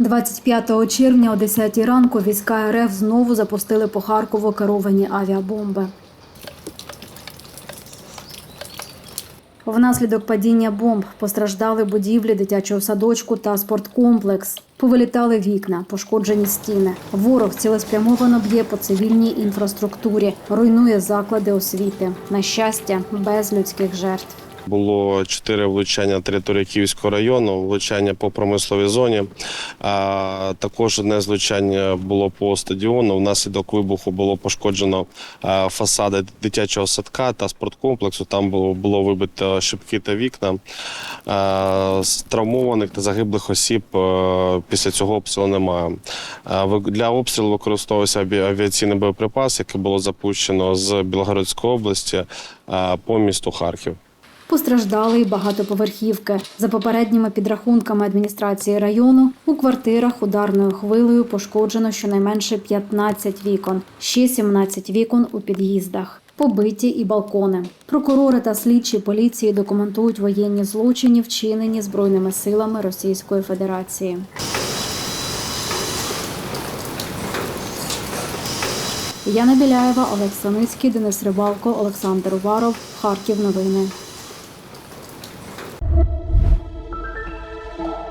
25 червня о 10 ранку війська РФ знову запустили по Харкову керовані авіабомби. Внаслідок падіння бомб постраждали будівлі дитячого садочку та спорткомплекс. Повилітали вікна, пошкоджені стіни. Ворог цілеспрямовано б'є по цивільній інфраструктурі, руйнує заклади освіти. На щастя, без людських жертв. Було чотири влучання на території Київського району, влучання по промисловій зоні. А також одне злучання було по стадіону. Внаслідок вибуху було пошкоджено фасади дитячого садка та спорткомплексу. Там було, було вибито шибки та вікна. Травмованих та загиблих осіб після цього обстрілу немає. Для обстрілу використовувався аві- авіаційний боєприпас, який було запущено з Білгородської області по місту Харків. Постраждали й багатоповерхівки. За попередніми підрахунками адміністрації району, у квартирах ударною хвилею пошкоджено щонайменше 15 вікон, ще 17 вікон у під'їздах. Побиті і балкони. Прокурори та слідчі поліції документують воєнні злочини, вчинені збройними силами Російської Федерації. Яна Біляєва, Олег Саницький, Денис Рибалко, Олександр Уваров. Харків. Новини. thank you